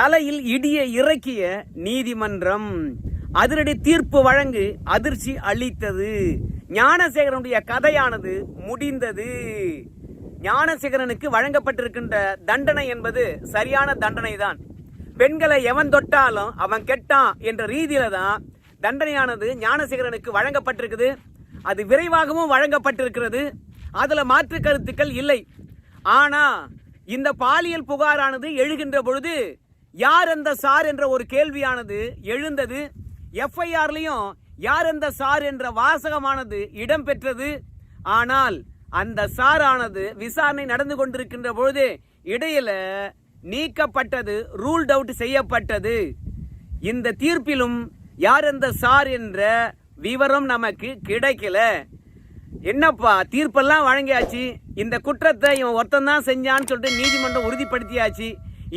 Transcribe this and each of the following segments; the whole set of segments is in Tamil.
தலையில் இடியை இறக்கிய நீதிமன்றம் அதிரடி தீர்ப்பு வழங்கு அதிர்ச்சி அளித்தது. ஞானசேகரனுடைய கதையானது முடிந்தது. ஞானசேகரனுக்கு வழங்கப்பட்டிருக்கின்ற தண்டனை என்பது சரியான தண்டனை தான் பெண்களை எவன் தொட்டாலும் அவன் கெட்டான் என்ற ரீதியில தான் தண்டனையானது ஞானசேகரனுக்கு வழங்கப்பட்டிருக்குது. அது விரைவாகவும் வழங்கப்பட்டிருக்கிறது. அதில் மாற்று கருத்துக்கள் இல்லை. ஆனா இந்த பாலியல் புகாரானது எழுகின்ற பொழுது யார் அந்த சார் என்ற ஒரு கேள்வியானது எழுந்தது. எஃப்ஐஆர்லயும் யார் அந்த சார் என்ற வாசகமானது இடம்பெற்றது. ஆனால் அந்த சாரானது விசாரணை நடந்து கொண்டிருக்கின்ற பொழுது இடையில நீக்கப்பட்டது ரூல் அவுட் செய்யப்பட்டது. இந்த தீர்ப்பிலும் யார் அந்த சார் என்ற விவரம் நமக்கு கிடைக்கல. என்னப்பா தீர்ப்பெல்லாம் வழங்கியாச்சு. இந்த குற்றத்தை இவன் ஒருத்தன் தான் செஞ்சான்னு சொல்லிட்டு நீதிமன்றம் உறுதிப்படுத்தியாச்சு.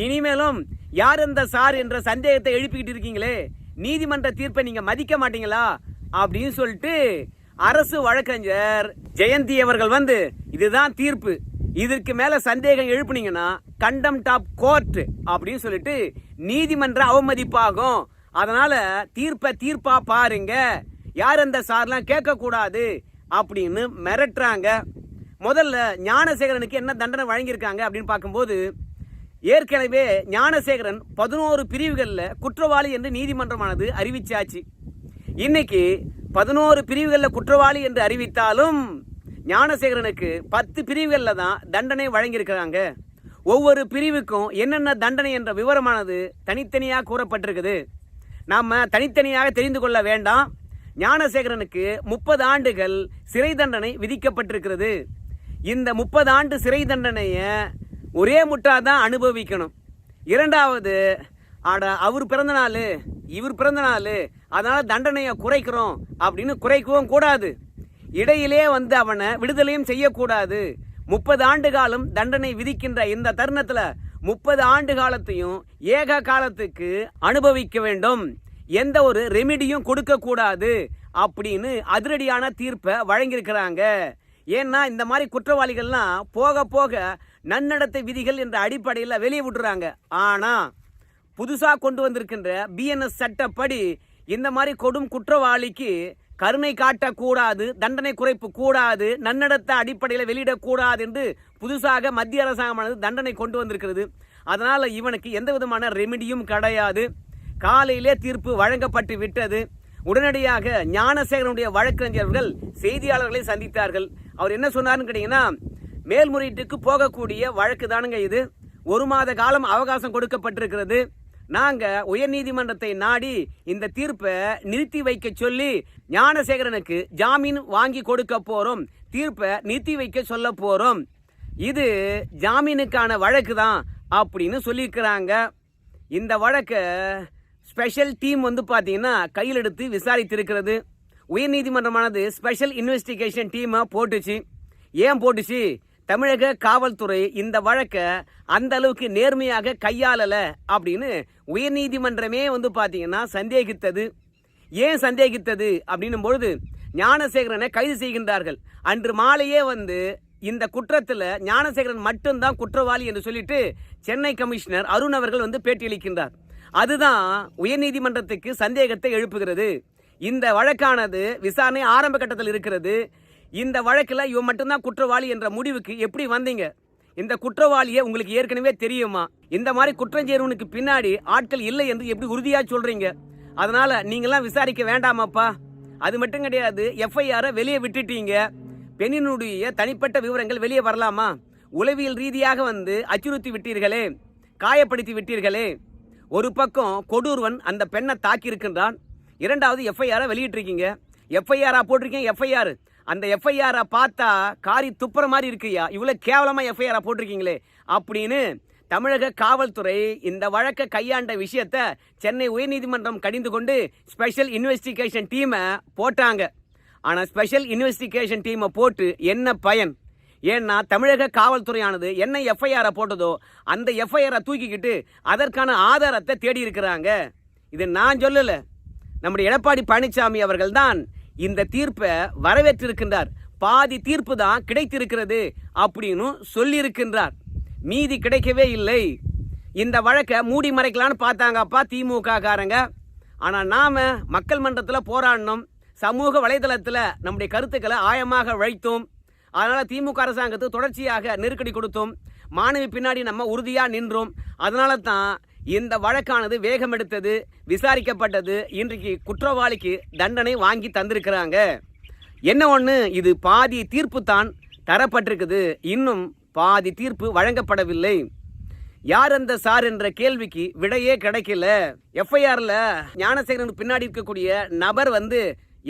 இனிமேலும் யார் இந்த சார் என்ற சந்தேகத்தை எழுப்பிக்கிட்டு இருக்கீங்களே? நீதிமன்ற தீர்ப்பை நீங்க மதிக்க மாட்டீங்களா? அப்படின்னு சொல்லிட்டு அரசு வழக்கறிஞர் ஜெயந்தி அவர்கள் வந்து இதுதான் தீர்ப்பு. இதற்கு மேல சந்தேகம் எழுப்புனீங்கன்னா கண்டம் டாப் கோர்ட் அப்படின்னு சொல்லிட்டு நீதிமன்ற அவமதிப்பாகும். அதனால தீர்ப்பை தீர்ப்பா பாருங்க. யார் அந்த சார்லாம் கேட்கக்கூடாது அப்படின்னு மிரட்டுறாங்க. முதல்ல ஞானசேகரனுக்கு என்ன தண்டனை வழங்கியிருக்காங்க அப்படின்னு பார்க்கும்போது ஏற்கனவே ஞானசேகரன் பதினோரு பிரிவுகளில் குற்றவாளி என்று நீதிமன்றமானது அறிவிச்சாச்சு. இன்னைக்கு பதினோரு பிரிவுகளில் குற்றவாளி என்று அறிவித்தாலும் ஞானசேகரனுக்கு பத்து பிரிவுகளில் தான் தண்டனை வழங்கியிருக்கிறாங்க. ஒவ்வொரு பிரிவுக்கும் என்னென்ன தண்டனை என்ற விவரமானது தனித்தனியாக கூறப்பட்டிருக்குது. நாம் தனித்தனியாக தெரிந்து கொள்ள வேண்டாம். ஞானசேகரனுக்கு முப்பது ஆண்டுகள் சிறை தண்டனை விதிக்கப்பட்டிருக்கிறது. இந்த முப்பது ஆண்டு சிறை தண்டனையை ஒரே முட்டா தான் அனுபவிக்கணும். இரண்டாவது ஆட அவர் பிறந்த நாள் இவர் பிறந்த நாள் அதனால் தண்டனையை குறைக்கிறோம் அப்படின்னு குறைக்கவும் கூடாது. இடையிலே வந்து அவனை விடுதலையும் செய்யக்கூடாது. முப்பது ஆண்டு காலம் தண்டனை விதிக்கின்ற இந்த தருணத்தில் முப்பது ஆண்டு காலத்தையும் ஏக காலத்துக்கு அனுபவிக்க வேண்டும். எந்த ஒரு ரெமிடியும் கொடுக்கக்கூடாது அப்படின்னு அதிரடியான தீர்ப்பை வழங்கியிருக்கிறாங்க. ஏன்னா இந்த மாதிரி குற்றவாளிகள்லாம் போக போக நன்னடத்தை விதிகள் என்ற அடிப்படையில் வெளியே விட்டுறாங்க. ஆனா புதுசாக கொண்டு வந்திருக்கின்ற பிஎன்எஸ் சட்டப்படி இந்த மாதிரி கொடும் குற்றவாளிக்கு கருணை காட்டக்கூடாது தண்டனை குறைப்பு கூடாது நன்னடத்த அடிப்படையில் வெளியிடக்கூடாது என்று புதுசாக மத்திய அரசாங்கமானது தண்டனை கொண்டு வந்திருக்கிறது. அதனால் இவனுக்கு எந்த விதமான ரெமிடியும் கிடையாது. காலையிலே தீர்ப்பு வழங்கப்பட்டு விட்டது. உடனடியாக ஞானசேகரனுடைய வழக்கறிஞர்கள் செய்தியாளர்களை சந்தித்தார்கள். அவர் என்ன சொன்னார்னு கேட்டீங்கன்னா மேல்முறையீட்டுக்கு போகக்கூடிய வழக்கு தானுங்க இது. ஒரு மாத காலம் அவகாசம் கொடுக்கப்பட்டிருக்கிறது. நாங்கள் உயர்நீதிமன்றத்தை நாடி இந்த தீர்ப்பை நிறுத்தி வைக்க சொல்லி ஞானசேகரனுக்கு ஜாமீன் வாங்கி கொடுக்க போகிறோம் தீர்ப்பை நிறுத்தி வைக்க சொல்ல போகிறோம் இது ஜாமீனுக்கான வழக்கு தான் அப்படின்னு சொல்லியிருக்கிறாங்க. இந்த வழக்கை ஸ்பெஷல் டீம் வந்து பார்த்தீங்கன்னா கையில் எடுத்து விசாரித்திருக்கிறது. உயர்நீதிமன்றமானது ஸ்பெஷல் இன்வெஸ்டிகேஷன் டீமை போட்டுச்சு. ஏன் போட்டுச்சு? தமிழக காவல்துறை இந்த வழக்கை அந்த அளவுக்கு நேர்மையாக கையாளலை அப்படின்னு உயர்நீதிமன்றமே வந்து பார்த்தீங்கன்னா சந்தேகித்தது. ஏன் சந்தேகித்தது? அப்படின்னும் பொழுது ஞானசேகரனை கைது செய்கின்றார்கள். அன்று மாலையே வந்து இந்த குற்றத்தில் ஞானசேகரன் மட்டும்தான் குற்றவாளி என்று சொல்லிட்டு சென்னை கமிஷனர் அருண் அவர்கள் வந்து பேட்டியளிக்கின்றார் அதுதான் உயர்நீதிமன்றத்துக்கு சந்தேகத்தை எழுப்புகிறது. இந்த வழக்கானது விசாரணை ஆரம்ப கட்டத்தில் இருக்கிறது. இந்த வழக்கில் இவன் மட்டும்தான் குற்றவாளி என்ற முடிவுக்கு எப்படி வந்தீங்க? இந்த குற்றவாளியை உங்களுக்கு ஏற்கனவே தெரியுமா? இந்த மாதிரி குற்றம் செய்றவனுக்கு பின்னாடி ஆட்கள் இல்லை என்று எப்படி உறுதியாக சொல்றீங்க? அதனால நீங்களாம் விசாரிக்க வேண்டாமாப்பா. அது மட்டும் கிடையாது எஃப்ஐஆரை வெளியே விட்டுட்டீங்க. பெண்ணினுடைய தனிப்பட்ட விவரங்கள் வெளியே வரலாமா? உளவியல் ரீதியாக வந்து அச்சுறுத்தி விட்டீர்களே காயப்படுத்தி விட்டீர்களே. ஒரு பக்கம் கொடூர்வன் அந்த பெண்ணை தாக்கியிருக்கின்றான். இரண்டாவது எஃப்ஐஆரை வெளியிட்டிருக்கீங்க. எஃப்ஐஆரா போட்டிருக்கீங்க எஃப்ஐஆர் அந்த எஃப்ஐஆரை பார்த்தா காரி துப்புற மாதிரி இருக்குயா இவ்வளோ கேவலமாக எஃப்ஐஆரை போட்டிருக்கீங்களே. அப்படின்னு தமிழக காவல்துறை இந்த வழக்கை கையாண்ட விஷயத்த சென்னை உயர்நீதிமன்றம் கடிந்து கொண்டு ஸ்பெஷல் இன்வெஸ்டிகேஷன் டீமை போட்டாங்க. ஆனால் ஸ்பெஷல் இன்வெஸ்டிகேஷன் டீமை போட்டு என்ன பயன்? ஏன்னா தமிழக காவல்துறையானது என்ன எஃப்ஐஆரை போட்டதோ அந்த எஃப்ஐஆரை தூக்கிக்கிட்டு அதற்கான ஆதாரத்தை தேடி இருக்கிறாங்க இது நான் சொல்லலை. நம்முடைய எடப்பாடி பழனிசாமி அவர்கள் தான் இந்த தீர்ப்பை வரவேற்றிருக்கின்றார். பாதி தீர்ப்பு தான் கிடைத்திருக்கிறது அப்படின்னு சொல்லியிருக்கின்றார். மீதி கிடைக்கவே இல்லை. இந்த வழக்கை மூடி மறைக்கலான்னு பார்த்தாங்கப்பா திமுக காரங்க ஆனால் நாம் மக்கள் மன்றத்தில் போராடினோம். சமூக வலைதளத்தில் நம்முடைய கருத்துக்களை ஆழமாக வைத்தோம். அதனால் திமுக அரசாங்கத்துக்கு தொடர்ச்சியாக நெருக்கடி கொடுத்தோம். மாணவி பின்னாடி நம்ம உறுதியாக நின்றோம். அதனால தான் இந்த வழக்கானது வேகம் எடுத்தது விசாரிக்கப்பட்டது இன்றைக்கு குற்றவாளிக்கு தண்டனை வாங்கி தந்திருக்கிறாங்க. என்ன ஒன்று இது பாதி தீர்ப்பு தான் தரப்பட்டிருக்குது. இன்னும் பாதி தீர்ப்பு வழங்கப்படவில்லை. யார் அந்த சார் என்ற கேள்விக்கு விடையே கிடைக்கல. எஃப்ஐஆரில் ஞானசேகரனுக்கு பின்னாடி இருக்கக்கூடிய நபர் வந்து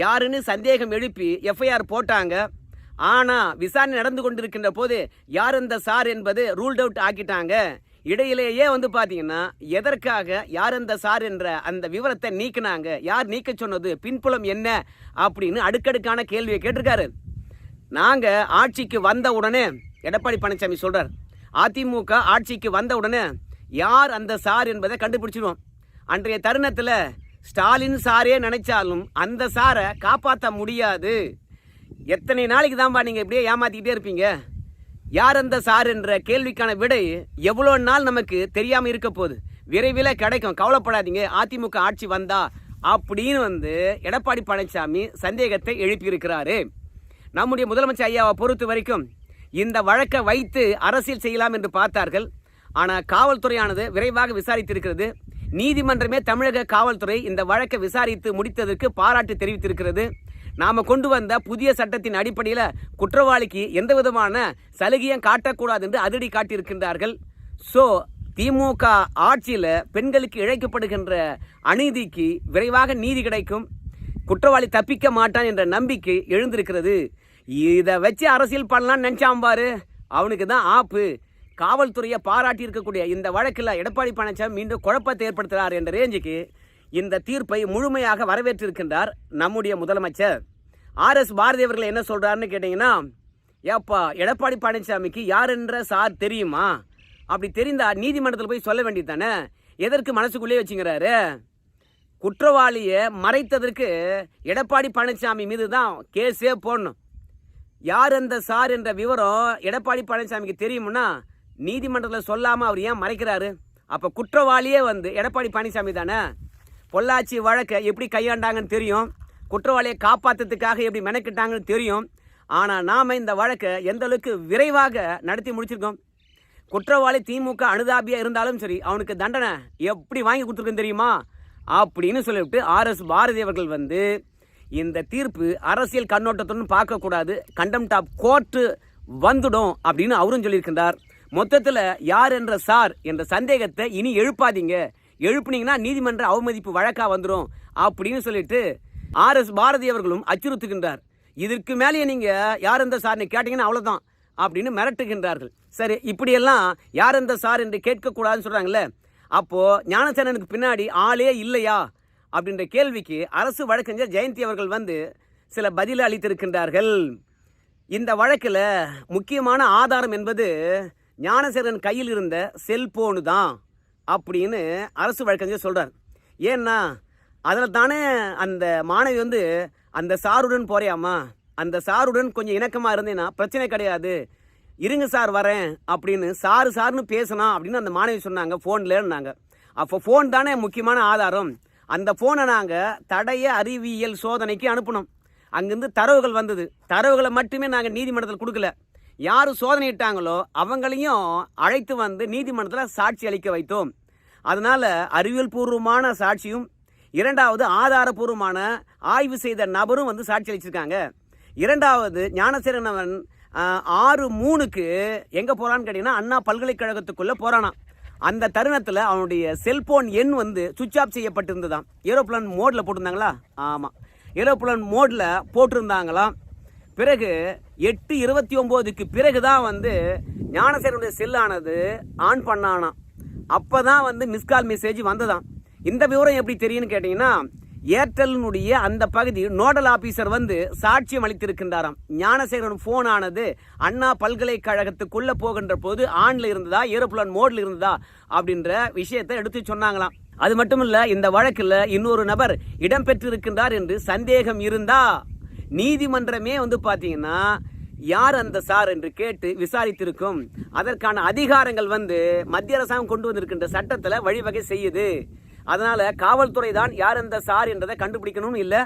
யாருன்னு சந்தேகம் எழுப்பி எஃப்ஐஆர் போட்டாங்க. ஆனால் விசாரணை நடந்து கொண்டிருக்கின்ற போது யார் அந்த சார் என்பது ரூல்ட் அவுட் ஆக்கிட்டாங்க. இடையிலேயே வந்து பார்த்தீங்கன்னா எதற்காக யார் அந்த சார் என்ற அந்த விவரத்தை நீக்கினாங்க யார் நீக்க சொன்னது பின்புலம் என்ன அப்படின்னு அடுக்கடுக்கான கேள்வியை கேட்டிருக்காரு. நாங்கள் ஆட்சிக்கு வந்த உடனே எடப்பாடி பழனிசாமி சொல்கிறார் அதிமுக ஆட்சிக்கு வந்த உடனே யார் அந்த சார் என்பதை கண்டுபிடிச்சிடுவோம் அன்றைய தருணத்தில் ஸ்டாலின் சாரே நினைச்சாலும் அந்த சாரை காப்பாற்ற முடியாது. எத்தனை நாளைக்கு தான்பா நீங்கள் இப்படியே ஏமாத்திக்கிட்டே இருப்பீங்க? யார் அந்த சார் என்ற கேள்விக்கான விடை எவ்வளோ நாள் நமக்கு தெரியாமல் இருக்க போகுது? விரைவில் கிடைக்கும். கவலைப்படாதீங்க. அதிமுக ஆட்சி வந்தா அப்படின்னு வந்து எடப்பாடி பழனிசாமி சந்தேகத்தை எழுப்பியிருக்கிறாரு. நம்முடைய முதலமைச்சர் ஐயாவை பொறுத்த வரைக்கும் இந்த வழக்கை வைத்து அரசியல் செய்யலாம் என்று பார்த்தார்கள். ஆனால் காவல்துறையானது விரைவாக விசாரித்திருக்கிறது. நீதிமன்றமே தமிழக காவல்துறை இந்த வழக்கை விசாரித்து முடித்ததற்கு பாராட்டு தெரிவித்திருக்கிறது. நாம் கொண்டு வந்த புதிய சட்டத்தின் அடிப்படையில் குற்றவாளிக்கு எந்த விதமான சலுகையும் காட்டக்கூடாது என்று அதிரடி காட்டியிருக்கின்றார்கள். ஸோ திமுக ஆட்சியில் பெண்களுக்கு இழைக்கப்படுகின்ற அநீதிக்கு விரைவாக நீதி கிடைக்கும். குற்றவாளி தப்பிக்க மாட்டான் என்ற நம்பிக்கை எழுந்திருக்கிறது. இதை வச்சு அரசியல் பண்ணலாம்னு நினச்சாம் பாரு. அவனுக்கு தான் ஆப்பு. காவல்துறையை பாராட்டி இருக்கக்கூடிய இந்த வழக்கில் எடப்பாடி பழனிசாமி மீண்டும் குழப்பத்தை ஏற்படுத்துகிறார் என்ற ரேஞ்சுக்கு இந்த தீர்ப்பை முழுமையாக வரவேற்றிருக்கின்றார் நம்முடைய முதலமைச்சர். ஆர் எஸ் பாரதி அவர்கள் என்ன சொல்கிறாருன்னு கேட்டிங்கன்னா ஏப்பா எடப்பாடி பழனிசாமிக்கு யார் என்ற சார் தெரியுமா? அப்படி தெரிந்தா நீதிமன்றத்தில் போய் சொல்ல வேண்டியது தானே? எதற்கு மனசுக்குள்ளே வச்சுங்கிறாரு? குற்றவாளியை மறைத்ததற்கு எடப்பாடி பழனிசாமி மீது தான் கேஸே போடணும். யார் அந்த சார் என்ற விவரம் எடப்பாடி பழனிசாமிக்கு தெரியும்னா நீதிமன்றத்தில் சொல்லாமல் அவர் ஏன் மறைக்கிறாரு? அப்போ குற்றவாளியே வந்து எடப்பாடி பழனிசாமி தானே? பொள்ளாச்சி வழக்கை எப்படி கையாண்டாங்கன்னு தெரியும். குற்றவாளியை காப்பாற்றுறதுக்காக எப்படி மெனக்கிட்டாங்கன்னு தெரியும். ஆனால் நாம் இந்த வழக்கை எந்த அளவுக்கு விரைவாக நடத்தி முடிச்சிருக்கோம்? குற்றவாளி திமுக அனுதாபியாக இருந்தாலும் சரி அவனுக்கு தண்டனை எப்படி வாங்கி கொடுத்துருக்குன்னு தெரியுமா? அப்படின்னு சொல்லிவிட்டு ஆர்எஸ் பாரதி அவர்கள் வந்து இந்த தீர்ப்பு அரசியல் கண்ணோட்டத்துடன் பார்க்கக்கூடாது கண்டம் டாப் கோர்ட்டு வந்துடும் அப்படின்னு அவரும் சொல்லியிருக்கின்றார். மொத்தத்தில் யார் என்ற சார் என்ற சந்தேகத்தை இனி எழுப்பாதீங்க. எழுப்புனீங்கன்னா நீதிமன்ற அவமதிப்பு வழக்காக வந்துடும் அப்படின்னு சொல்லிட்டு ஆர் எஸ் பாரதி அவர்களும் அச்சுறுத்துகின்றார். இதற்கு மேலேயே நீங்கள் யார் எந்த சார்னு கேட்டிங்கன்னா அவ்வளோதான் அப்படின்னு மிரட்டுகின்றார்கள். சரி இப்படியெல்லாம் யார் எந்த சார் என்று கேட்கக்கூடாதுன்னு சொல்கிறாங்களே அப்போது ஞானசேனனுக்கு பின்னாடி ஆளே இல்லையா அப்படின்ற கேள்விக்கு அரசு வழக்கறிஞர் ஜெயந்தி அவர்கள் வந்து சில பதில் அளித்திருக்கின்றார்கள். இந்த வழக்கில் முக்கியமான ஆதாரம் என்பது ஞானசேகரன் கையில் இருந்த செல்போனு தான் அப்படின்னு அரசு வழக்கறிஞர் சொல்கிறார் ஏன்னா அதில் தானே அந்த மாணவி வந்து அந்த சாருடன் போறியாமா அந்த சாருடன் கொஞ்சம் இணக்கமாக இருந்தேன்னா பிரச்சனை கிடையாது. இருங்க சார் வரேன் அப்படின்னு சாரு சார்னு பேசணும் அப்படின்னு அந்த மாணவி சொன்னாங்க ஃபோன்லன்னாங்க அப்போ ஃபோன் தானே முக்கியமான ஆதாரம். அந்த ஃபோனை நாங்கள் தடைய அறிவியல் சோதனைக்கு அனுப்பணும் அங்கேருந்து தரவுகள் வந்தது. தரவுகளை மட்டுமே நாங்கள் நீதிமன்றத்தில் கொடுக்கல. யார் சோதனையிட்டாங்களோ அவங்களையும் அழைத்து வந்து நீதிமன்றத்தில் சாட்சி அளிக்க வைத்தோம். அதனால் அறிவியல் பூர்வமான சாட்சியும் இரண்டாவது ஆதாரபூர்வமான ஆய்வு செய்த நபரும் வந்து சாட்சி அளிச்சிருக்காங்க. இரண்டாவது ஞானசேரன் அவன் ஆறு மூணுக்கு எங்கே போகிறான்னு கேட்டிங்கன்னா அண்ணா பல்கலைக்கழகத்துக்குள்ளே போகிறானான் அந்த தருணத்தில் அவனுடைய செல்போன் எண் வந்து சுவிட்ச் ஆஃப் செய்யப்பட்டிருந்ததாம். ஏரோப்ளேன் மோடில் போட்டிருந்தாங்களா? ஆமாம் ஏரோப்ளேன் மோடில் போட்டிருந்தாங்களாம். பிறகு எட்டு இருபத்தி ஒம்போதுக்கு பிறகு தான் வந்து ஞானசேரனுடைய செல்லானது ஆன் பண்ணானாம். அப்போ தான் வந்து மிஸ்கால் மெசேஜ் வந்ததாம். இந்த விவரம் எப்படி தெரியும்னு கேட்டிங்கன்னா ஏர்டெல்னுடைய அந்த பகுதி நோடல் ஆபீசர் வந்து சாட்சியம் அளித்திருக்கின்றாராம். ஞானசேகரன் ஃபோன் ஆனது அண்ணா பல்கலைக்கழகத்துக்குள்ளே போகின்ற போது ஆனில் இருந்ததா ஏரோப்ளான் மோடில் இருந்ததா அப்படின்ற விஷயத்தை எடுத்து சொன்னாங்களாம். அது மட்டும் இல்லை இந்த வழக்கில் இன்னொரு நபர் இடம்பெற்றிருக்கின்றார் என்று சந்தேகம் இருந்தா நீதிமன்றமே வந்து பார்த்தீங்கன்னா யார் அந்த சார்? என்று கேட்டு விசாரித்திருக்கும். அதற்கான அதிகாரங்கள் வந்து மத்திய அரசாங்கம் கொண்டு வந்திருக்கின்ற சட்டத்தில் வழிவகை செய்யுது. அதனால காவல்துறை தான் யார் அந்த சார்? என்றதை கண்டுபிடிக்கணும்னு இல்லை.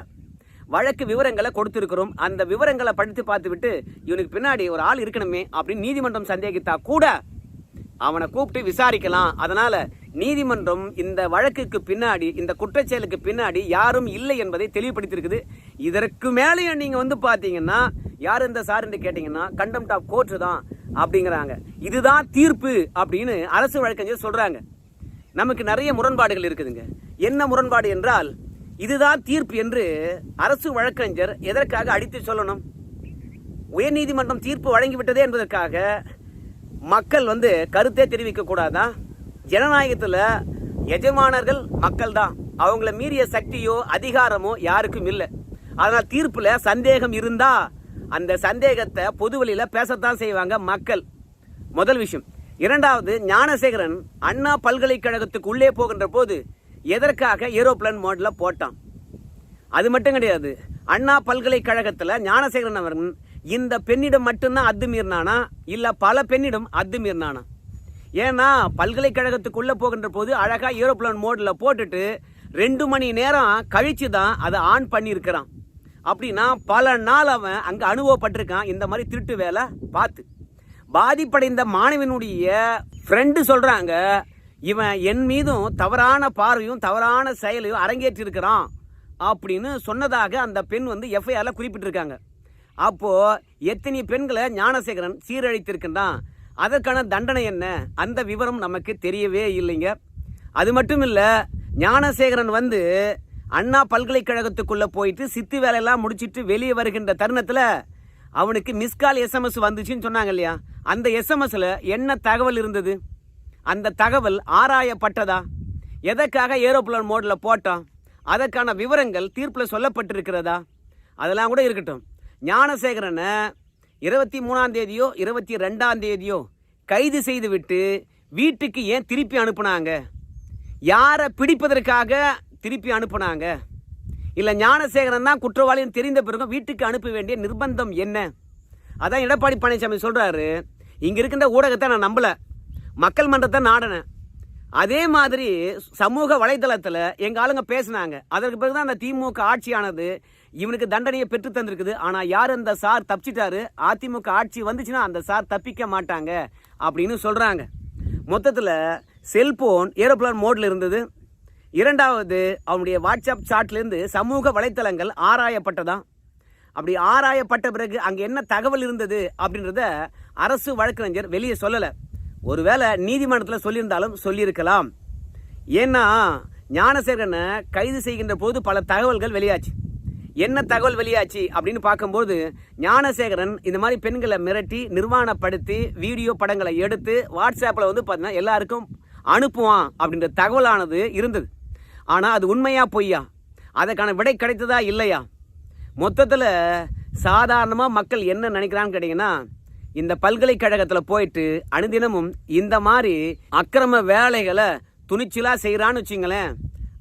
வழக்கு விவரங்களை கொடுத்திருக்கிறோம். அந்த விவரங்களை படித்து பார்த்துவிட்டு இவனுக்கு பின்னாடி ஒரு ஆள் இருக்கணுமே அப்படின்னு நீதிமன்றம் சந்தேகித்தா கூட அவனை கூப்பிட்டு விசாரிக்கலாம். அதனால நீதிமன்றம் இந்த வழக்குக்கு பின்னாடி இந்த குற்றச்செயலுக்கு பின்னாடி யாரும் இல்லை என்பதை தெளிவுபடுத்தியிருக்குது. இதற்கு மேலேயும் நீங்க வந்து பாத்தீங்கன்னா யார் இந்த சார் என்று கேட்டீங்கன்னா கண்டம் டாப் கோர்ட்டு தான் அப்படிங்கிறாங்க. இதுதான் தீர்ப்பு அப்படின்னு அரசு வழக்கறிஞர் சொல்றாங்க. நமக்கு நிறைய முரண்பாடுகள் இருக்குதுங்க. என்ன முரண்பாடு என்றால் இதுதான் தீர்ப்பு என்று அரசு வழக்கறிஞர் எதற்காக அடித்து சொல்லணும்? உயர்நீதிமன்றம் தீர்ப்பு வழங்கிவிட்டதே என்பதற்காக மக்கள் வந்து கருத்தே தெரிவிக்க கூடாதான் ஜனநாயகத்தில் எஜமானர்கள் மக்கள் தான் அவங்கள மீறிய சக்தியோ அதிகாரமோ யாருக்கும் இல்லை. அதனால் தீர்ப்பில் சந்தேகம் இருந்தா அந்த சந்தேகத்தை பொதுவெளியில் பேசத்தான் செய்வாங்க மக்கள். முதல் விஷயம். இரண்டாவது ஞானசேகரன் அண்ணா பல்கலைக்கழகத்துக்கு உள்ளே போகின்ற போது எதற்காக ஏரோப்ளேன் மாடலில் போட்டான்? அது மட்டும் கிடையாது. அண்ணா பல்கலைக்கழகத்தில் ஞானசேகரன் அவர்கள் இந்த பெண்ணிடம் மட்டும்தான் அத்துமீறினானா இல்லை பல பெண்ணிடம் அத்துமீறினானா ஏன்னா பல்கலைக்கழகத்துக்குள்ளே போகின்ற போது அழகாக ஏரோப்ளேன் மோடில் போட்டுட்டு ரெண்டு மணி நேரம் கழித்து தான் அதை ஆன் பண்ணியிருக்கிறான். அப்படின்னா பல நாள் அவன் அங்கே அனுபவப்பட்டிருக்கான். இந்த மாதிரி திருட்டு வேலை பார்த்து. பாதிப்படைந்த மாணவனுடைய ஃப்ரெண்டு சொல்கிறாங்க இவன் என் மீதும் தவறான பார்வையும் தவறான செயலையும் அரங்கேற்றிருக்கிறான். அப்படின்னு சொன்னதாக அந்த பெண் வந்து எஃப்ஐஆரில் குறிப்பிட்டிருக்காங்க. அப்போ எத்தனை பெண்களை ஞானசேகரன் சீரழித்திருக்கின்றான்? அதற்கான தண்டனை என்ன? அந்த விவரம் நமக்கு தெரியவே இல்லைங்க. அது மட்டும் இல்லை ஞானசேகரன் வந்து அண்ணா பல்கலைக்கழகத்துக்குள்ளே போயிட்டு சித்து வேலையெல்லாம் முடிச்சிட்டு வெளியே வருகின்ற தருணத்தில் அவனுக்கு மிஸ்கால் எஸ்எம்எஸ் வந்துச்சுன்னு சொன்னாங்க இல்லையா? அந்த எஸ்எம்எஸ்ல என்ன தகவல் இருந்தது? அந்த தகவல் ஆராயப்பட்டதா? எதற்காக ஏரோப்ளேன் மோடில் போட்டோம் அதற்கான விவரங்கள் தீர்ப்பில் சொல்லப்பட்டிருக்கிறதா? அதெல்லாம் கூட இருக்கட்டும். ஞானசேகரனை இருபத்தி மூணாம் தேதியோ இருபத்தி ரெண்டாம் தேதியோ கைது செய்துவிட்டு வீட்டுக்கு ஏன் திருப்பி அனுப்புனாங்க? யாரை பிடிப்பதற்காக திருப்பி அனுப்புனாங்க? இல்லை ஞானசேகரன் தான் குற்றவாளின்னு தெரிந்த பிறகும் வீட்டுக்கு அனுப்ப வேண்டிய நிர்பந்தம் என்ன? அதான் எடப்பாடி பழனிசாமி சொல்கிறாரு இங்கே இருக்கின்ற ஊடகத்தை நான் நம்பலை. மக்கள் மன்றத்தை நாடினேன். அதே மாதிரி சமூக வலைதளத்தில் எங்கள் ஆளுங்க பேசினாங்க. அதற்கு பிறகு தான் அந்த திமுக ஆட்சியானது இவனுக்கு தண்டனையை பெற்று தந்திருக்குது. ஆனால் யார் அந்த சார் தப்பிச்சிட்டாரு? அதிமுக ஆட்சி வந்துச்சுன்னா அந்த சார் தப்பிக்க மாட்டாங்க அப்படின்னு சொல்கிறாங்க மொத்தத்தில் செல்போன் ஏரோப்ளான் மோடில் இருந்தது. இரண்டாவது அவனுடைய வாட்ஸ்அப் சாட்லேருந்து சமூக வலைத்தளங்கள் ஆராயப்பட்டதான் அப்படி ஆராயப்பட்ட பிறகு அங்கே என்ன தகவல் இருந்தது அப்படின்றத அரசு வழக்கறிஞர் வெளியே சொல்லலை. ஒருவேளை நீதிமன்றத்தில் சொல்லியிருந்தாலும் சொல்லியிருக்கலாம். ஏன்னா ஞானசேகரனை கைது செய்கின்ற போது பல தகவல்கள் வெளியாச்சு. என்ன தகவல் வெளியாச்சு அப்படின்னு பார்க்கும்போது ஞானசேகரன் இந்த மாதிரி பெண்களை மிரட்டி நிர்வாணப்படுத்தி வீடியோ படங்களை எடுத்து வாட்ஸ்அப்பில் வந்து பார்த்தீங்கன்னா எல்லாருக்கும் அனுப்புவான் அப்படின்ற தகவலானது இருந்தது. ஆனால் அது உண்மையா பொய்யா? அதற்கான விடை கிடைத்ததா இல்லையா? மொத்தத்தில் சாதாரணமாக மக்கள் என்ன நினைக்கிறான்னு கேட்டிங்கன்னா இந்த பல்கலைக்கழகத்தில் போயிட்டு அனுதினமும் இந்த மாதிரி அக்கிரம வேலைகளை துணிச்சலாக செய்கிறான்னு வச்சுங்களேன்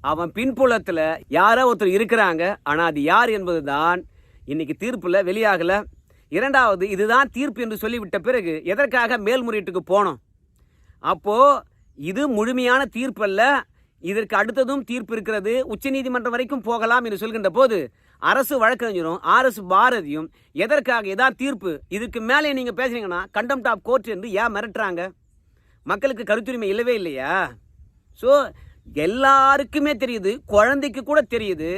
அவன் பின்புலத்தில் யாரோ ஒருத்தர் இருக்கிறாங்க ஆனால் அது யார் என்பது தான் இன்னைக்கு தீர்ப்பில் வெளியாகலை. இரண்டாவது இதுதான் தீர்ப்பு என்று சொல்லிவிட்ட பிறகு எதற்காக மேல்முறையீட்டுக்கு போனோம்? அப்போது இது முழுமையான தீர்ப்பு அல்ல இதற்கு அடுத்ததும் தீர்ப்பு இருக்கிறது உச்சநீதிமன்றம் வரைக்கும் போகலாம் என்று சொல்கின்ற போது அரசு வழக்கறிஞரும் ஆர் எஸ் பாரதியும் எதற்காக எதாவது தீர்ப்பு? இதுக்கு மேலே நீங்கள் பேசுனீங்கன்னா கண்டம் டாப் கோர்ட் என்று ஏன் மிரட்டுறாங்க? மக்களுக்கு கருத்துரிமை இல்லவே இல்லையா? ஸோ எல்லாருக்குமே தெரியுது குழந்தைக்கு கூட தெரியுது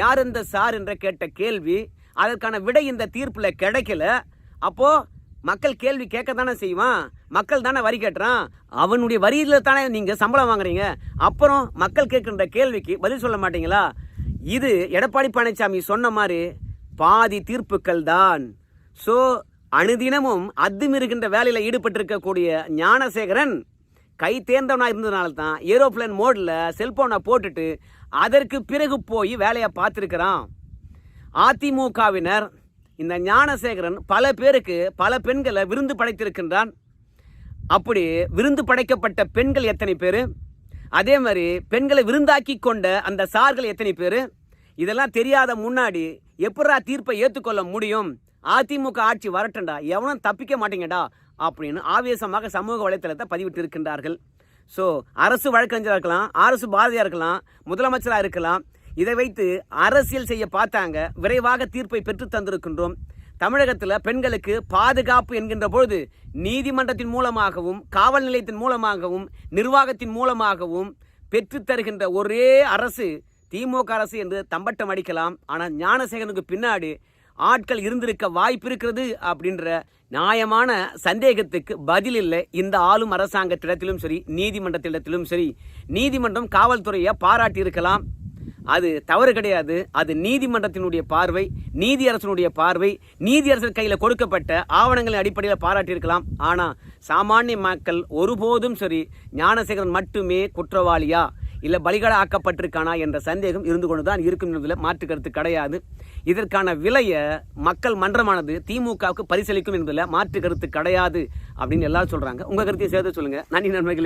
யார் இந்த சார் என்ற கேட்ட கேள்வி அதற்கான விடை இந்த தீர்ப்பில் கிடைக்கல. அப்போது மக்கள் கேள்வி கேட்க தானே செய்வான்? மக்கள் தானே வரி கேட்டுறான் அவனுடைய வரியில் தானே நீங்கள் சம்பளம் வாங்குறீங்க? அப்புறம் மக்கள் கேட்கின்ற கேள்விக்கு பதில் சொல்ல மாட்டீங்களா? இது எடப்பாடி பழனிசாமி சொன்ன மாதிரி பாதி தீர்ப்புக்கள் தான். ஸோ அனுதினமும் அத்துமீறுகின்ற வேலையில் ஈடுபட்டிருக்கக்கூடிய ஞானசேகரன் கை தேர்ந்தவனாக இருந்ததுனால தான் ஏரோப்ளேன் மோடில் செல்போனை போட்டுட்டு அதற்கு பிறகு போய் வேலையை பார்த்துருக்கிறான். அதிமுகவினர் இந்த ஞானசேகரன் பல பேருக்கு பல பெண்களை விருந்து படைத்திருக்கின்றான். அப்படி விருந்து படைக்கப்பட்ட பெண்கள் எத்தனை பேர்? அதே மாதிரி பெண்களை விருந்தாக்கி கொண்ட அந்த சார்கள் எத்தனை பேர்? இதெல்லாம் தெரியாத முன்னாடி எப்படா தீர்ப்பை ஏற்றுக்கொள்ள முடியும்? அதிமுக ஆட்சி வரட்டண்டா எவனும் தப்பிக்க மாட்டீங்கடா அப்படின்னு ஆவேசமாக சமூக வலைத்தளத்தை பதிவிட்டு இருக்கின்றார்கள் ஸோ அரசு வழக்கறிஞராக இருக்கலாம் அரசு பாரதியாக இருக்கலாம் முதலமைச்சராக இருக்கலாம் இதை வைத்து அரசியல் செய்ய பார்த்தாங்க விரைவாக தீர்ப்பை பெற்று தந்திருக்கின்றோம். தமிழகத்தில் பெண்களுக்கு பாதுகாப்பு என்கின்ற பொழுது நீதிமன்றத்தின் மூலமாகவும் காவல் நிலையத்தின் மூலமாகவும் நிர்வாகத்தின் மூலமாகவும் பெற்றுத்தருகின்ற ஒரே அரசு திமுக அரசு என்று தம்பட்டம் அடிக்கலாம். ஆனால் ஞானசேகரனுக்கு பின்னாடி ஆட்கள் இருந்திருக்க வாய்ப்பு இருக்கிறது அப்படின்ற நியாயமான சந்தேகத்துக்கு பதில் இல்லை. இந்த ஆளும் அரசாங்கத்திடத்திலும் சரி நீதிமன்றத்திடத்திலும் சரி நீதிமன்றம் காவல்துறையை பாராட்டி இருக்கலாம். அது தவறு கிடையாது. அது நீதிமன்றத்தினுடைய பார்வை நீதியரசனுடைய பார்வை. நீதியரசர் கையில் கொடுக்கப்பட்ட ஆவணங்களின் அடிப்படையில் பாராட்டியிருக்கலாம். ஆனால் சாமானிய மக்கள் ஒருபோதும் சரி ஞானசேகரன் மட்டுமே குற்றவாளியா? இல்லை பலிகட ஆக்கப்பட்டிருக்கானா என்ற சந்தேகம் இருந்து கொண்டு தான் இருக்கும் என்பதில் மாற்று கருத்து கிடையாது. இதற்கான விலையை மக்கள் மன்றமானது திமுகவுக்கு பரிசளிக்கும் என்பதில் மாற்று கருத்து கிடையாது அப்படின்னு எல்லாரும் சொல்கிறாங்க உங்கள் கருத்தையும் சேர்த்து சொல்லுங்கள் நன்றி நன்மைகளே